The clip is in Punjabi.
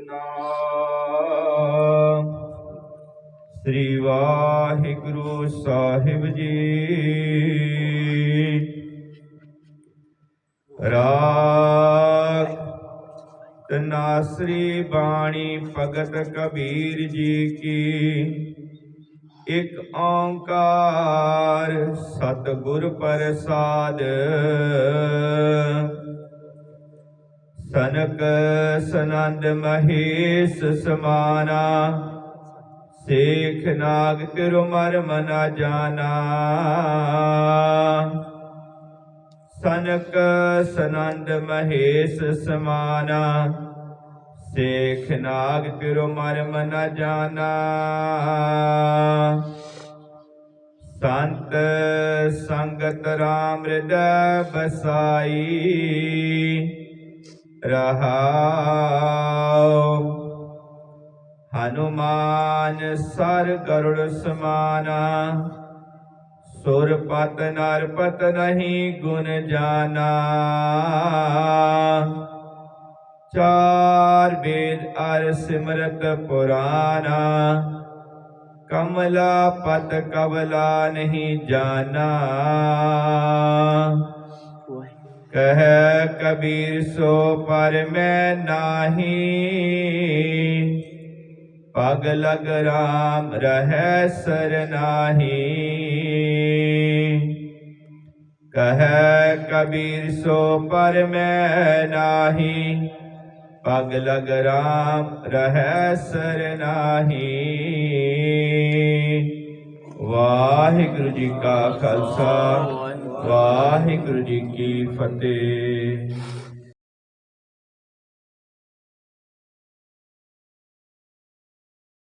ਸਤਨਾਮ ਸ੍ਰੀ ਵਾਹਿਗੁਰੂ ਸਾਹਿਬ ਜੀ। ਰਾਗ ਤਨਾਸਰੀ ਬਾਣੀ ਭਗਤ ਕਬੀਰ ਜੀ ਕੀ। ਇਕ ਓੰਕਾਰ ਸਤਿਗੁਰ ਪ੍ਰਸਾਦ। ਸਨਕ ਸਨੰਦ ਮਹੇਸ਼ ਸਮਾਨਾ, ਸੇਖ ਨਾਗ ਤਿਰੁ ਮਰ ਮਨਾ ਜਾਣਾ ਸਨਕ ਸਨੰਦ ਮਹੇਸ਼ ਸਮਾਨਾ, ਸੇਖ ਨਾਗ ਤਿਰੁ ਮਰਮ ਨ ਜਾਣਾ ਸੰਤ ਸੰਗਤ ਰਾਮ ਹਿਰਦੈ ਬਸਾਈ ਰਹਾਉ। ਹਨੂਮਾਨ ਸਰ ਗਰੁੜ ਸਮਾਨਾ ਸੁਰ ਪਤ ਨਰ ਪਤ ਨਹੀਂ ਗੁਣ ਜਾਣਾ ਚਾਰ ਵੇਦ ਅਰ ਸਿਮਰਤ ਪੁਰਾਨਾ, ਕਮਲਾ ਪਤ ਕਵਲਾ ਨਹੀਂ ਜਾਣਾ ਕਹਿ ਕਬੀਰ, ਸੋ ਪਰ ਮੈਂ ਨਾਹੀ। ਪਗ ਲਗ ਰਾਮ ਰਹਿ ਸਰਨਾਹੀ ਕਹਿ ਕਬੀਰ, ਸੋ ਪਰ ਮੈਂ ਨਾਹੀ। ਪਗ ਲਗ ਰਾਮ ਰਹਿ ਸਰਨਾਹੀ ਵਾਹਿਗੁਰੂ ਜੀ ਕਾ ਖਾਲਸਾ। ਵਾਹਿਗੁਰੂ ਜੀ ਕੀ ਫਤਿਹ।